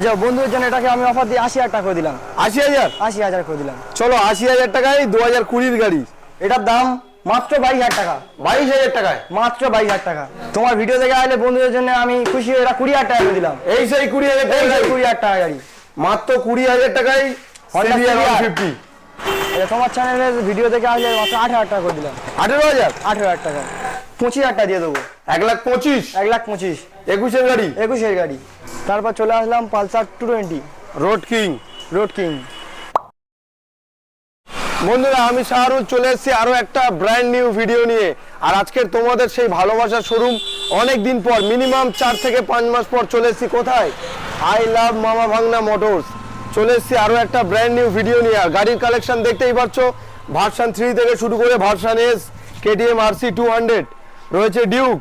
যে বন্ধুদের জন্য এটাকে আমি অফার দিয়ে আশি হাজার টাকা করে দিলাম। আশি হাজার? আশি হাজার করে দিলাম। চলো আশি হাজার টাকায় দু হাজার কুড়ির গাড়ি। এটার দাম মাত্র বাইশ হাজার টাকা। বাইশ হাজার টাকায়? মাত্র বাইশ হাজার টাকা। তোমার ভিডিও দেখে আসলে বন্ধুদের জন্য আমি খুশি হয়ে এটা কুড়ি হাজার টাকা করে দিলাম। এই সেই কুড়ি হাজার টাকা কুড়ি হাজার টাকা গাড়ি। মাত্র কুড়ি হাজার টাকায় Honda CBR CBR 150 এটা তোমার চ্যানেলের ভিডিও দেখে আসলে মাত্র আঠারো হাজার টাকা করে দিলাম। আঠেরো হাজার? আঠেরো হাজার টাকা। পঁচিশ হাজার টাকা দিয়ে দেবো। এক লাখ পঁচিশ? এক লাখ পঁচিশ। একুশের গাড়ি? একুশের গাড়ি। তারপর চলে আসলাম Pulsar two twenty. Road king. Road king. বন্ধুরা আমি শাহরুখ চলে এসেছি আরও একটা ব্র্যান্ড নিউ ভিডিও নিয়ে। আর আজকের তোমাদের সেই ভালোবাসার শোরুম অনেক দিন পর মিনিমাম চার থেকে পাঁচ মাস পর চলে এসেছি কোথায়? আই লাভ মামা ভাংনা মোটরস চলে এসেছি আরও একটা ব্র্যান্ড নিউ ভিডিও নিয়ে। আর গাড়ির কালেকশন দেখতেই পাচ্ছ ভার্সান থ্রি থেকে শুরু করে version S KTM RC two hundred রয়েছে Duke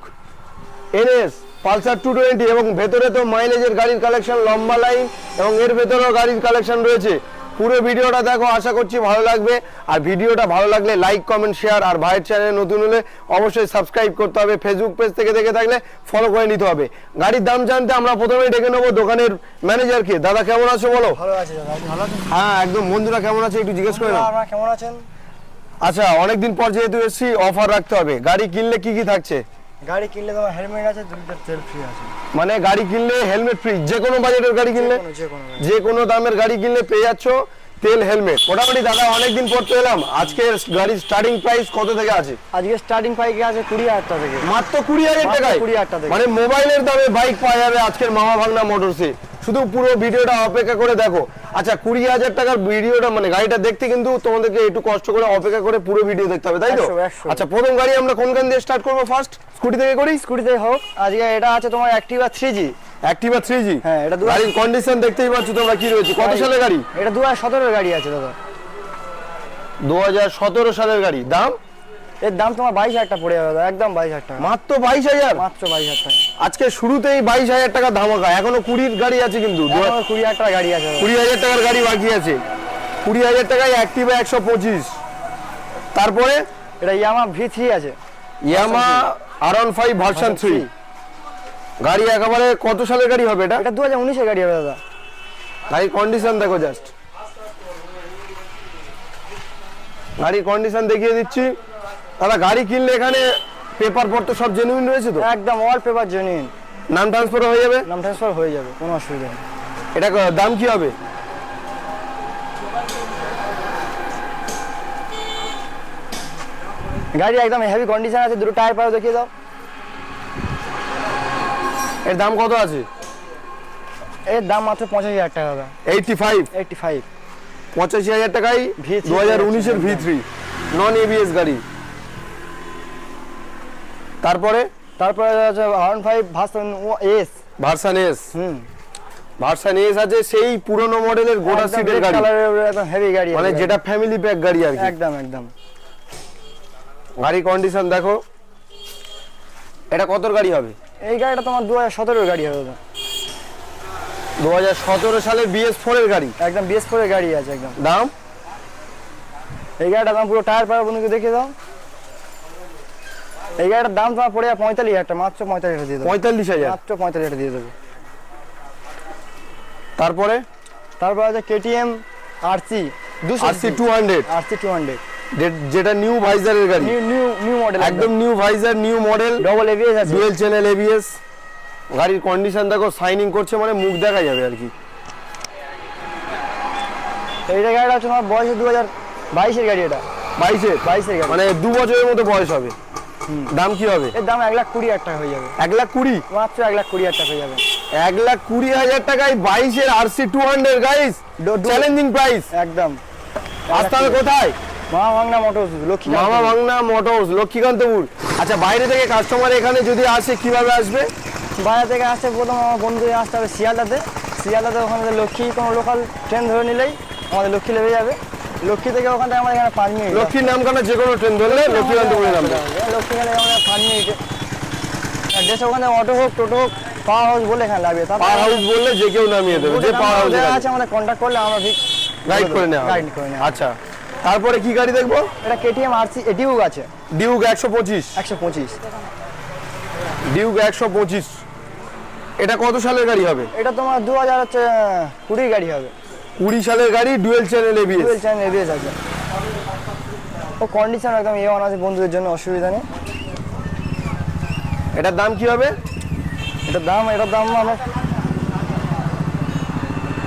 NS Pulsar two twenty এবং ভেতরে তো মাইলেজের গাড়ির কালেকশন লম্বা লাইন এবং এর ভেতরেও গাড়ির কালেকশন রয়েছে। পুরো ভিডিওটা দেখো আশা করছি ভালো লাগবে। আর ভিডিওটা ভালো লাগলে লাইক কমেন্ট শেয়ার আর ভাইয়ের চ্যানেল নতুন হলে অবশ্যই সাবস্ক্রাইব করতে হবে। ফেসবুক পেজ থেকে দেখে থাকলে ফলো করে নিতে হবে। গাড়ির দাম জানতে আমরা প্রথমেই ডেকে নেব দোকানের ম্যানেজারকে দাদা কেমন আছো বলো? হ্যাঁ একদম। বন্ধুরা কেমন আছে একটু জিজ্ঞেস করে নাও। কেমন আছেন? আচ্ছা অনেকদিন পর যেহেতু এসেছি অফার রাখতে হবে। গাড়ি কিনলে কি কি থাকছে? গাড়ি কিনলে তোমার হেলমেট আছে দু লিটার তেল ফ্রি আছে। মানে গাড়ি কিনলে হেলমেট ফ্রি যে কোনো বাজেটের গাড়ি কিনলে কোনো যে কোনো দামের গাড়ি কিনলে পেয়ে যাচ্ছ তেল হেলমেট। মোটামুটি দাদা অনেকদিন পর তো এলাম। আজকে গাড়ির স্টার্টিং প্রাইস কত থেকে আছে? আজকে স্টার্টিং প্রাইস আছে কুড়ি হাজার টাকা থেকে। মাত্র কুড়ি হাজার টাকায়? কুড়ি হাজার টাকা। মানে মোবাইলের দামে বাইক পাওয়া যাবে আজকের মামা ভাগনা মোটরসে শুধু পুরো ভিডিওটা অপেক্ষা করে দেখো। আচ্ছা কুড়ি হাজার টাকার ভিডিওটা মানে গাড়িটা দেখতে কিন্তু তোমাদেরকে একটু কষ্ট করে অপেক্ষা করে পুরো ভিডিও দেখতে হবে তাই তো। আচ্ছা প্রথম গাড়ি আমরা কোনখান দিয়ে স্টার্ট করব ফার্স্ট স্কুটি থেকে করি? স্কুটিতে হোক। আজকে এটা আছে তোমার Activa three G Activa three G হ্যাঁ, এটা গাড়ির কন্ডিশন দেখতেই পাচ্ছ তোমরা কি রয়েছে। কত সালের গাড়ি? এটা দু হাজার সতেরোর গাড়ি আছে দাদা। দুহাজার সতেরো সালের গাড়ি। দাম? এর দাম তোমার বাইশ হাজার টাকা পড়ে যাবে একদম বাইশ হাজার টাকা। মাত্র বাইশ হাজার? মাত্র বাইশ হাজার টাকা। আজকে শুরুতেই বাইশ হাজার টাকা ধামাকা এখনও কুড়ির গাড়ি আছে কিন্তু কুড়ি হাজার টাকা গাড়ি আছে কুড়ি হাজার টাকার গাড়ি বাকি আছে। কুড়ি হাজার টাকায় অ্যাক্টিভা একশো পঁচিশ। তারপরে? এটা ইয়ামা ভি থ্রি আছে। Yamaha R one five version three গাড়ি একেবারে কত সালের গাড়ি হবে এটা? এটা দু হাজার উনিশের গাড়ি হবে দাদা। গাড়ির কন্ডিশন দেখো জাস্ট গাড়ির কন্ডিশন দেখিয়ে দিচ্ছি। দাদা গাড়ি কিনলে এখানে পেপার পত্র সব জেনুইন রয়েছে তো? একদম অল পেপার জেনুইন নাম ট্রান্সফার হয়ে যাবে? নাম ট্রান্সফার হয়ে যাবে কোনো অসুবিধা নেই। এটা দাম কি হবে? গাড়ি একদম হেভি কন্ডিশন আছে দুটো টায়ার পাও দেখিয়ে দাও। এর দাম কত আছে? এর দাম মাত্র পঁচাশি হাজার টাকা দাদা। এইটটি ফাইভ এইটটি ফাইভ পঁচাশি হাজার টাকায় V3 দু হাজার উনিশের ভি থ্রি নন এবিএস গাড়ি। তারপরে? তারপরে আছে one five version S version S হুম। ভার্সান এস আছে সেই পুরনো মডেলের গোটা সিটের গাড়ি। একদম হেভি গাড়ি মানে যেটা ফ্যামিলি প্যাক গাড়ি আর কি। একদম একদম। গাড়ি কন্ডিশন দেখো। এটা কত গাড়ি হবে? এই গাড়িটা তোমার দু হাজার সতেরোর গাড়ি হবে। দু হাজার সতেরো সালে বিএস ফোর এর গাড়ি। একদম বিএস ফোরের গাড়ি আছে একদম। দাম? এই গাড়িটার দাম পুরো টায়ার পাওয়া বন্ধুকে দেখিয়ে দাও। এই গাড়িটার দাম তোমার পড়ে পঁয়তাল্লিশ হাজার মাত্র পঁয়তাল্লিশ হাজার দিয়ে দেবো। পঁয়তাল্লিশ হাজার? মাত্র পঁয়তাল্লিশ হাজার দিয়ে দেবো। তারপরে? তারপর আছে কেটিএম আরসি দুশো RC two hundred RC two hundred যেটা নিউ ভাইজারের গাড়ি। নিউ নিউ নিউ মডেল একদম new visor new model double ABS আছে। ডুয়েল চ্যানেল এবিএস গাড়ির কন্ডিশন দেখো সাইনিং করছে মানে মুখ দেখা যাবে আর কি। এইটা গাড়িটা হচ্ছে তোমার বয়সে দু হাজার বাইশের গাড়ি এটা। বাইশের? বাইশের গাড়ি। মানে দু বছরের মতো বয়স হবে। দাম কি হবে? এর দাম এক লাখ কুড়ি হাজার টাকা হয়ে যাবে। এক লাখ কুড়ি? মাত্র এক লাখ কুড়ি হাজার টাকা হয়ে যাবে। এক লাখ কুড়ি হাজার টাকায় বাইশের RC two hundred guys challenging price একদম। আসতে হবে কোথায়? মা ভাঙনা মোটরস লক্ষ্মী মামা ভাংনা মোটরস লক্ষ্মীকান্তপুর। আচ্ছা বাইরে থেকে কাস্টমার এখানে যদি আসে কীভাবে আসবে? বাইরে থেকে আসতে প্রথম আমার বন্ধু আসতে হবে শিয়ালদাতে। শিয়ালদাতে ওখানে লক্ষ্মী কোনো লোকাল ট্রেন ধরে নিলেই আমাদের লক্ষ্মী লেবে যাবে। লক্ষ্মী থেকে ওখান থেকে আমাদের এখানে পাঁচ মিনিট। লক্ষ্মীর নাম কেন যে কোনো ট্রেন ধরলে লক্ষ্মীকান্তপুরে নামবে লক্ষ্মী গেলে আমাদের পাঁচ মিনিটে। দেশে ওখানে অটো হোক টোটো হোক পাওয়ার হাউস বলে এখানে লাগবে পাওয়ার হাউস বললে যে কেউ নামিয়ে দেবে যে পাওয়ার হাউস আছে আমাদের কন্ট্যাক্ট করলে আমরা ঠিক গাইড করে নেওয়া গাইড করে নেওয়া আচ্ছা তারপরে কি গাড়ি দেখব? এটা কেটিএম আরসি এটিও আছে। ডিউক একশো পঁচিশ। একশো পঁচিশ। ডিউক একশো পঁচিশ। এটা কত সালের গাড়ি হবে? এটা তোমার দু হাজার হচ্ছে কুড়ি গাড়ি হবে। কুড়ি সালের গাড়ি dual channel ABS twelve channel ABS আছে। ও কন্ডিশন একদম এ ওয়ান আছে বন্ধুদের জন্য অসুবিধা নেই। এটার দাম কি হবে? এটার দাম এটার দাম আমার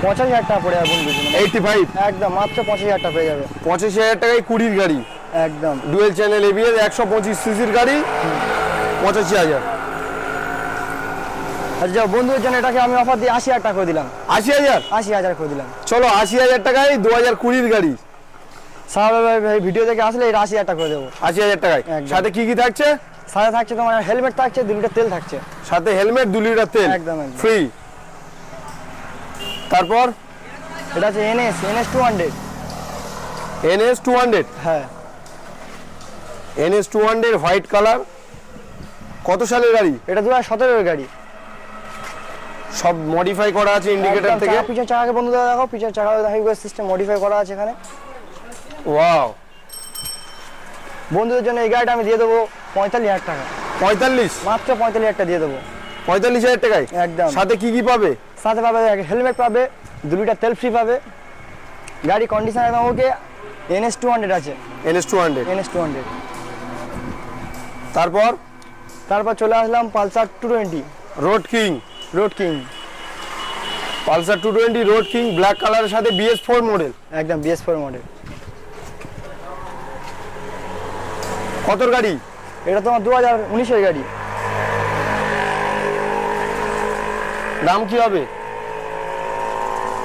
পঁচাশি হাজার টাকা পড়ে যাবে বন্ধুদের জন্য। এইটটি ফাইভ একদম মাত্র পঁচাশি হাজার টাকা পেয়ে যাবে। পঁচাশি হাজার টাকায় কুড়ির গাড়ি। একদম। ডুয়েল চ্যানেল এবিএস একশো পঁচিশ সিসির গাড়ি পঁচাশি হাজার। আচ্ছা বন্ধুদের জন্য এটাকে আমি অফার দিয়ে আশি হাজার টাকা করে দিলাম। আশি হাজার? আশি হাজার করে দিলাম। চলো আশি হাজার টাকায় দু হাজার কুড়ির গাড়ি। ভাই ভিডিও দেখে আসলে এটা আশি হাজার টাকা করে দেবো। আশি হাজার টাকায়। সাথে কি কি থাকছে? সাথে থাকছে তোমার হেলমেট থাকছে দু লিটার তেল থাকছে। সাথে হেলমেট দু লিটার তেল। একদম, একদম। ফ্রি তারপর? এটা আছে NS NS two hundred NS two hundred হ্যাঁ। NS two hundred white colour কত সালের গাড়ি? এটা দু হাজার সতেরোর গাড়ি। সব মডিফাই করা আছে ইন্ডিকেটর থেকে? পিছনের চাকাকে বন্ধুরা দেখো পিছনের চাকা হাইওয়ে সিস্টেম মডিফাই করা আছে এখানে। ওয়াও বন্ধুদের জন্য এই গাড়িটা আমি দিয়ে দেবো পঁয়তাল্লিশ হাজার টাকা। পঁয়তাল্লিশ? মাত্র পঁয়তাল্লিশ হাজার টাকা দিয়ে দেবো। পঁয়তাল্লিশ হাজার টাকায়? একদম। সাথে কি কি পাবে? সাথে পাবে হেলমেট পাবে দু লিটার তেল ফ্রি পাবে। গাড়ি কন্ডিশন একদম ওকে এনএস টু হান্ড্রেড আছে। NS two hundred NS two hundred তারপর? তারপর চলে আসলাম Pulsar two twenty road king road king Pulsar two twenty road king black কালারের সাথে বিএস ফোর মডেল একদম বিএস ফোর মডেল কতর গাড়ি? এটা তোমার দু হাজার উনিশের গাড়ি। দাম কি হবে?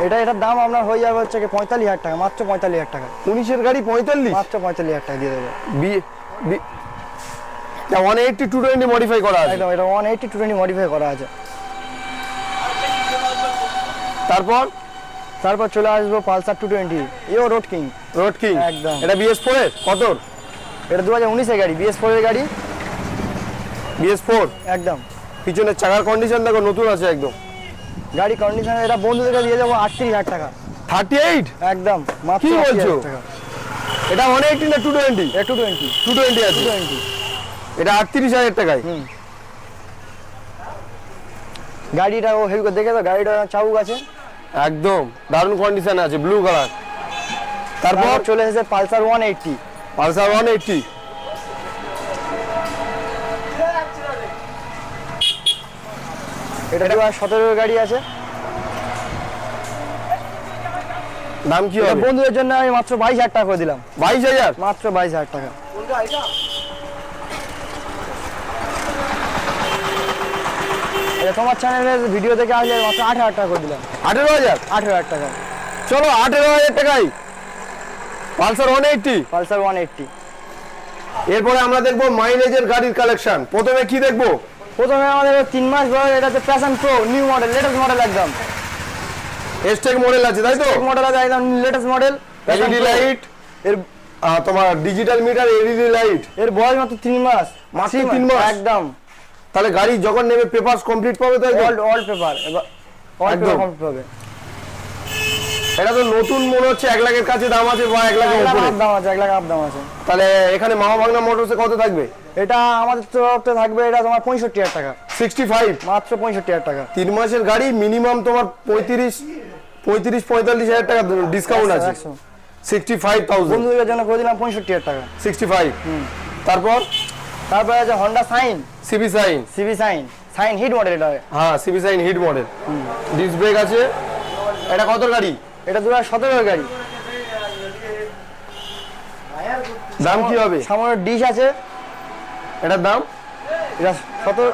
এটা এটার দাম আপনার হয়ে যাবে হচ্ছে পঁয়তাল্লিশ হাজার টাকা মাত্র পঁয়তাল্লিশ হাজার টাকা। উনিশের গাড়ি পঁয়তাল্লিশ? মাত্র পঁয়তাল্লিশ হাজার টাকা দিয়ে দেবো। B one eighty two twenty modify করা আছে। একদম এটা one eighty two twenty modify করা আছে। তারপর? তারপর চলে আসব পালসার টু টোয়েন্টি ইও রোড কিং। Road king. একদম। এটা বিএস ফোর এর? কতর এটা দু হাজার উনিশের গাড়ি বিএস ফোরের গাড়ি। বিএস ফোর একদম। পিছনের চাকার কন্ডিশন দেখো নতুন আছে একদম। গাড়ি কন্ডিশন এটা বন্ধুদেরকে দিয়ে দেবো আটত্রিশ হাজার টাকা। থার্টি এইট একদম মাত্র কি বলছো? এটা ওয়ান এইটটি না two twenty two twenty two twenty আছে। টোয়েন্টি এটা আটত্রিশ হাজার টাকায়? গাড়িটা ও হেভি করে দেখে তো গাড়িটা চাবুক আছে। একদম দারুণ কন্ডিশন আছে ব্লু কালার তারপর? চলে এসেছে Pulsar one eighty Pulsar one eighty এটা দু হাজার সতেরোর গাড়ি আছে। দাম কি হবে? বন্ধুদের জন্য আমি মাত্র বাইশ হাজার টাকা করে দিলাম। বাইশ হাজার? মাত্র বাইশ হাজার টাকা। এটা তোমার চ্যানেলের ভিডিও দেখে আসলে মাত্র আট হাজার টাকা করে দিলাম। আঠেরো হাজার? আঠেরো হাজার টাকা। চলো আঠেরো হাজার টাকায় Pulsar one eighty Pulsar one eighty এরপরে আমরা দেখব মাইলেজের গাড়ির কালেকশন প্রথমে কি দেখব? প্রথমে আমাদের তিন মাস বয়স এটা হচ্ছে Passion Pro new model latest model একদম। এসটেক মডেল আছে তাই তো? মডেল আছে একদম লেটেস্ট মডেল এলইডি লাইটের তোমার ডিজিটাল মিটার এলইডি লাইটের বয়স মাত্র তিন মাস। মাত্র তিন মাস? একদম। তাহলে গাড়ি যখন নেবে পেপারস কমপ্লিট পাবে তো? All all paper all paper complete হবে। এটা তো নতুন মনে হচ্ছে এক লাখের কাছে দাম আছে বা এক লাখের উপরে। দাম আছে এক লাখ আপ দাম আছে। তাহলে এখানে মামা ভাগনা মোটরসে কত থাকবে? এটা আমাদের তরফ থেকে থাকবে এটা তোমার পঁয়ষট্টি হাজার টাকা। সিক্সটি ফাইভ মাত্র পঁয়ষট্টি হাজার টাকা। তিন মাসের গাড়ি মিনিমাম তোমার পঁয়ত্রিশ পঁয়ত্রিশ পঁয়তাল্লিশ হাজার টাকা ডিসকাউন্ট আছে। একশো। সিক্সটি ফাইভ থাউজেন্ড বন্ধুদের জন্য করে দিলাম পঁয়ষট্টি হাজার টাকা। সিক্সটি ফাইভ তারপর? তারপরে আছে Honda Shine CB Shine CV Shine Shine hit model এটা। হ্যাঁ CB Shine hit model disc brake আছে। এটা কত গাড়ি? এটা দু হাজার গাড়ি। দাম কি হবে? সামনে ডিশ আছে। এটার দাম? এটা সতেরো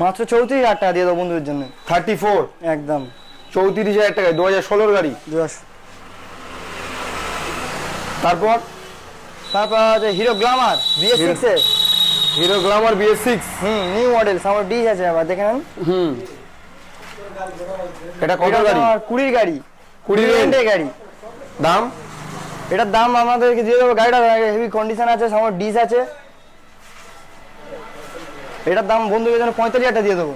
মাত্র চৌত্রিশ হাজার টাকা দিয়ে দেবো বন্ধুদের জন্য। থার্টি ফোর একদম। চৌত্রিশ হাজার টাকায়। দু হাজার ষোলোর গাড়ি। দু হাজার তারপর? তারপর আছে Hero Glamour BS six A. Hero Glamour BS six hmm new model সামনে ডিশ আছে আবার দেখে নেন। হুম। এটা কত গাড়ি? কুড়ির গাড়ি কুড়ির রেন্টের গাড়ি। দাম? এটার দাম আমাদেরকে দিয়ে দেবো গাড়িটা হেভি কন্ডিশন আছে সামনে ডিস আছে। এটার দাম বন্ধুদের জন্য পঁয়তাল্লিশ হাজার দিয়ে দেবো।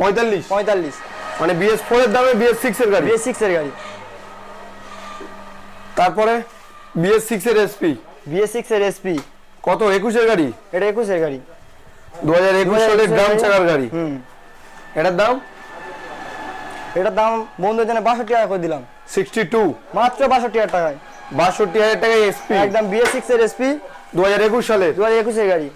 পঁয়তাল্লিশ? পঁয়তাল্লিশ। মানে বিএস ফোর এর দামে বিএস সিক্স এর গাড়ি? বিএস সিক্স এর গাড়ি। তারপরে বিএস সিক্স এর এসপি বিএস সিক্স এর এসপি কত? একুশের গাড়ি? এটা একুশের গাড়ি। দু হাজার একুশ 2021 সালের গাড়ি। চাকার গাড়ি। হুম। এটার দাম? এটার দাম বন্ধুদের জন্য বাষট্টি টাকা করে দিলাম। Sixty two. মাত্র বাষট্টি হাজার টাকায়। বাষট্টি হাজার টাকায় এসপি একদম বিএস সিক্স এর এসপি দু হাজার একুশ সালের। দু হাজার একুশের গাড়ি।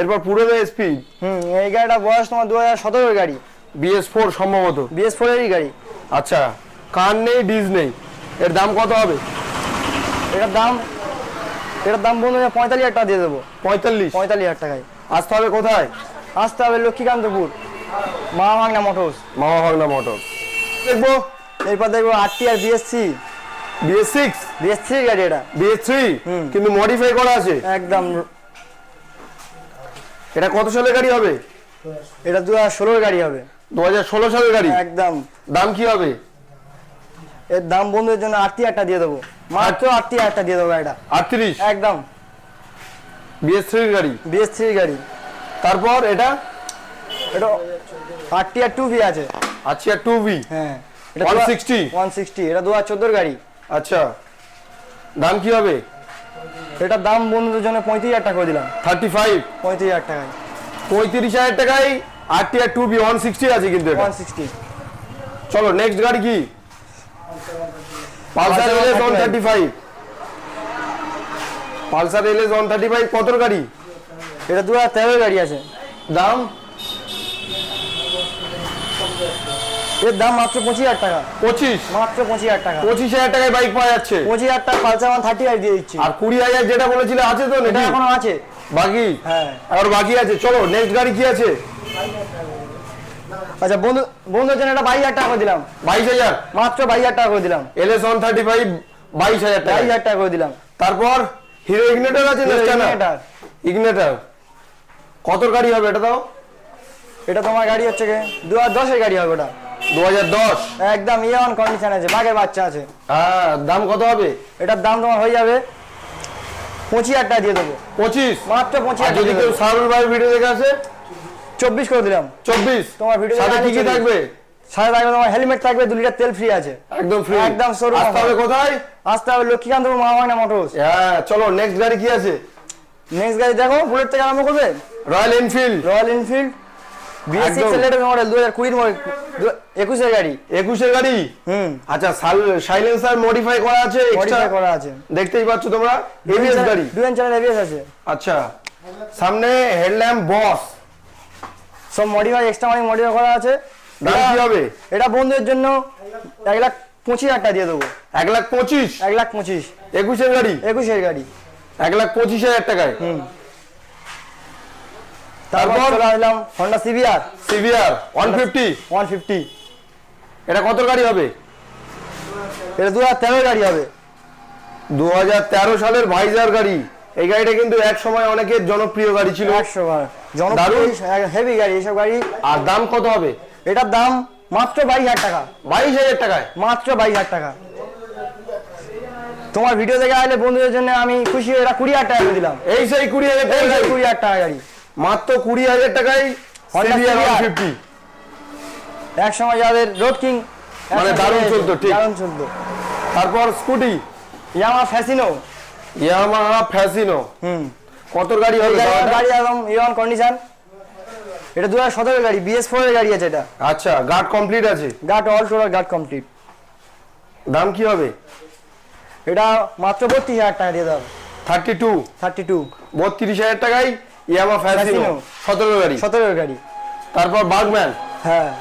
এরপর পুরনো এসপি হুম এই গাড়িটা বয়স তোমার দু হাজার সতেরোর গাড়ি। বিএস ফোর সম্ভবত। বিএস ফোরেরই গাড়ি। আচ্ছা কান নেই ডিজ নেই? এর দাম কত হবে? এটার দাম এটার দাম বন্ধু পঁয়তাল্লিশ হাজার টাকা দিয়ে দেবো। পঁয়তাল্লিশ? পঁয়তাল্লিশ হাজার টাকায়। আসতে হবে কোথায়? আসতে হবে লক্ষ্মীকান্তপুর মা ভাগনা মোটরস। মামা ভাগনা মোটর দেখব এরপর দেখব আটটি আর বিএসসি বিএস সিক্স বিএস থ্রি গাড়ি এটা। BS three. কিন্তু মডিফাই করা আছে? একদম। এটা কত সালের গাড়ি হবে? এটা দু হাজার ষোলোর গাড়ি হবে। দু হাজার ষোলো সালের গাড়ি? একদম। দাম কি হবে? এর দাম বন্ধুদের জন্য আটটি হাজার দিয়ে দেবো। মাত্র আটটি হাজার দিয়ে দেবো এটা আটত্রিশ? একদম। বিএস থ্রির গাড়ি? বিএস থ্রি গাড়ি। তারপর এটা? এটা আটটি আর টু ভি আছে। আচ্ছা টু বি হ্যাঁ। 160? ওয়ান সিক্সটি এটা দু হাজার চোদ্দোর গাড়ি। আচ্ছা। দাম কি হবে? এটার দাম বন্ধুদের জন্য পঁয়ত্রিশ হাজার টাকা দিলাম। থার্টি ফাইভ পঁয়ত্রিশ হাজার টাকায়। পঁয়ত্রিশ হাজার টাকায় R T R two B one sixty আছে কিন্তু ওয়ান সিক্সটি চলো নেক্সট গাড়ি কি? Pulsar LS one 135 thirty five Pulsar LS one thirty five কতর গাড়ি? এটা দু হাজার তেরোর গাড়ি আছে। দাম? এর দাম মাত্র পঁচিশ হাজার টাকা। পঁচিশ? মাত্র পঁচিশ হাজার টাকা। পঁচিশ হাজার টাকায় বাইক পাওয়া যাচ্ছে। পঁচিশ হাজার টাকা পালসার ওয়ান থার্টি গাড়ি দিয়ে দিচ্ছি। আর কুড়ি হাজার যেটা বলেছিলে আছে তো এটা এখনও আছে। বাকি? হ্যাঁ। আর বাকি আছে? চলো নেক্সট গাড়ি কি আছে? আচ্ছা বন্ধু বন্ধুদের জন্য এটা বাইশ হাজার টাকা করে দিলাম। বাইশ হাজার? মাত্র বাইশ হাজার টাকা করে দিলাম। এলএস ওয়ান থার্টি ফাইভ বাইশ হাজার টাকা। বাইশ হাজার টাকা করে দিলাম। তারপর হিরো ইগনেটার আছে Igniter। ইগনেটার। কত গাড়ি হবে এটা দাও এটা তোমার গাড়ি হচ্ছে কি? দু হাজার দশের গাড়ি হবে ওটা। দু হাজার দশ। একদম ইয়ে কন্ডিশন আছে বাঘের বাচ্চা আছে। হ্যাঁ দাম কত হবে? এটার দাম তোমার হয়ে যাবে পঁচিশ হাজার টাকা দিয়ে দেবো। পঁচিশ? মাত্র পঁচিশ হাজার যদি কেউ সারুল ভাই ভিডিও দেখে আসে চব্বিশ করে দিলাম। চব্বিশ। তোমার ভিডিও সাথে কি কি থাকবে? সাথে থাকবে তোমার হেলমেট থাকবে দু লিটার তেল ফ্রি আছে। একদম ফ্রি একদম showroom আসতে হবে। কোথায়? আসতে হবে লক্ষ্মীকান্তপুর মহামানা মোটরস হ্যাঁ চলো নেক্সট গাড়ি কি আছে? নেক্সট গাড়ি দেখো বুলেট থেকে আরম্ভ করবে? Royal Enfield Royal Enfield BS একদম। সিক্স লেটেস্ট মডেল দু হাজার কুড়ির মডেল একুশের গাড়ি। একুশের গাড়ি? হুম। আচ্ছা সাইলেন্সার মডিফাই করা আছে এক্সট্রা করা আছে। দেখতেই পাচ্ছ তোমরা? এবিএস গাড়ি। দু চ্যানেল এবিএস আছে। আচ্ছা। সামনে হেডল্যাম্প বস সব মডিফাই এক্সট্রা মানি মডিফাই করা আছে। দাম কি হবে? এটা বন্ধুদের জন্য এক লাখ পঁচিশ হাজার টাকা দিয়ে দেবো। এক লাখ পঁচিশ? এক লাখ পঁচিশ। একুশের গাড়ি? একুশের গাড়ি। এক লাখ পঁচিশ হাজার টাকায়? হুম। তারপর? চলে আসলাম Honda CBR CVR one fifty one fifty এটা কত গাড়ি হবে? এটা দু হাজার তেরোর গাড়ি হবে। দু হাজার তেরো সালের ভাইজার গাড়ি। এই গাড়িটা কিন্তু এক সময় অনেকের জনপ্রিয় গাড়ি ছিল। জনপ্রিয় হেভি গাড়ি এইসব গাড়ি আর দাম কত হবে? এটার দাম মাত্র বাইশ হাজার টাকা। বাইশ হাজার টাকায়? মাত্র বাইশ হাজার টাকা। তোমার ভিডিও দেখে আসলে বন্ধুদের জন্য আমি খুশি হয়ে এটা কুড়ি হাজার টাকা দিলাম। এই সেই কুড়ি হাজার টাকা কুড়ি হাজার টাকা গাড়ি। মাত্র কুড়ি হাজার টাকায় CBR ফিফটি এক সময় যাদের রোড কিং মানে দারুণ চলতো, ঠিক। দারুণ চলতো। তারপর scooty Yamaha Fascino Yamaha Fascino. Hmm. কত গাড়ি হবে গাড়ি- একদম ইয়ন কন্ডিশন এটা দু হাজার সতেরো গাড়ি বিএস ফোর এর গাড়ি আছে এটা। আচ্ছা গার্ড কমপ্লিট আছে? Guard all total guard complete দাম কি হবে? এটা মাত্র বত্রিশ হাজার টাকা দিয়ে দেওয়া থার্টি টু। Thirty two. বত্রিশ হাজার টাকায় ইয়ামা ফ্যাসিনো। সতেরো গাড়ি। সতেরো গাড়ি। তারপর বাগম্যান। হ্যাঁ।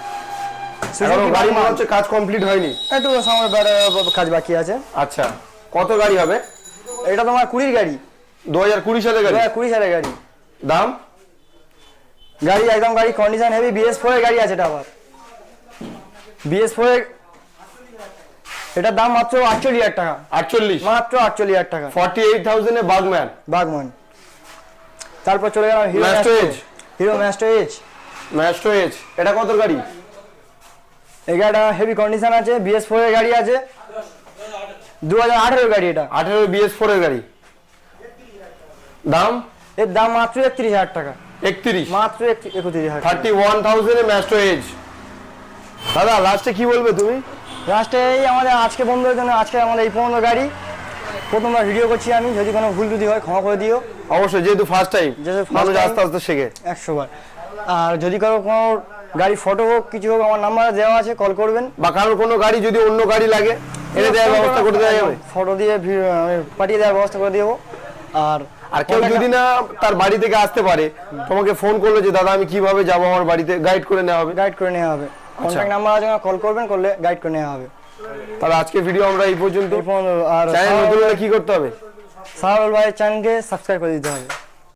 গাড়ি মনে হচ্ছে কাজ কমপ্লিট হয়নি। একটু সময় কাজ বাকি আছে। আচ্ছা কত গাড়ি হবে? এটা তোমার কুড়ির গাড়ি। দু হাজার কুড়ি সালে গাড়ি? কুড়ি সালের গাড়ি। দাম? গাড়ি একদম গাড়ি কন্ডিশন হেভি বিএস ফোর এর গাড়ি আছে এটা আবার। বিএস ফোর এর এটার দাম মাত্র আটচল্লিশ হাজার টাকা। আটচল্লিশ? মাত্র আটচল্লিশ হাজার টাকা। ফর্টি এইট থাউজেন্ডে বাগম্যান। বাগমান তারপর চলে গেলাম Hero Masto Maestro Edge। Hero Maestro Edge Maestro Edge এটা কত গাড়ি? এই গাড়িটা হেভি কন্ডিশন আছে বিএস ফোর এর গাড়ি আছে। দু হাজার গাড়ি এটা। আঠেরো বিএস ফোর এর গাড়ি। দাম? এর দাম মাত্র একত্রিশ হাজার টাকা। একত্রিশ। মাত্র এক- একত্রিশ হাজার থার্টি ওয়ান থাউজেন্ডে ম্যাস্টো এজ। দাদা লাস্টে কি বলবে তুমি? লাস্টে এই আমাদের আজকে বন্ধুদের জন্য আজকে আমাদের এই পনেরো গাড়ি। প্রথমবার ভিডিও করছি আমি যদি কোনো ভুল ত্রুটি হয় ক্ষমা করে দিও। অবশ্যই যেহেতু ফার্স্ট টাইম যেহেতু মানুষ আস্তে আস্তে শেখে। একশো বার আর যদি কারও কোনো গাড়ি ফটো হোক কিছু হোক আমার নাম্বার দেওয়া আছে কল করবেন। বা কারোর কোনো গাড়ি যদি অন্য গাড়ি লাগে এনে দেওয়ার ব্যবস্থা করে দেওয়া যাবে। ফটো দিয়ে পাঠিয়ে দেওয়ার ব্যবস্থা করে দেবো। আর আর কেউ যদি না তার বাড়ি থেকে আসতে পারে তোমাকে ফোন করল যে দাদা আমি কীভাবে যাব আমার বাড়িতে? গাইড করে নেওয়া হবে। গাইড করে নেওয়া হবে। আচ্ছা। কন্ট্যাক্ট নাম্বার আছে কল করবেন করলে গাইড করে নেওয়া হবে। তাহলে আজকে ভিডিও আমরা এই পর্যন্ত। আর চ্যানেল নতুন কি করতে হবে? সাহারুল ভাইয়ের চ্যানেলকে সাবস্ক্রাইব করে দিতে হবে।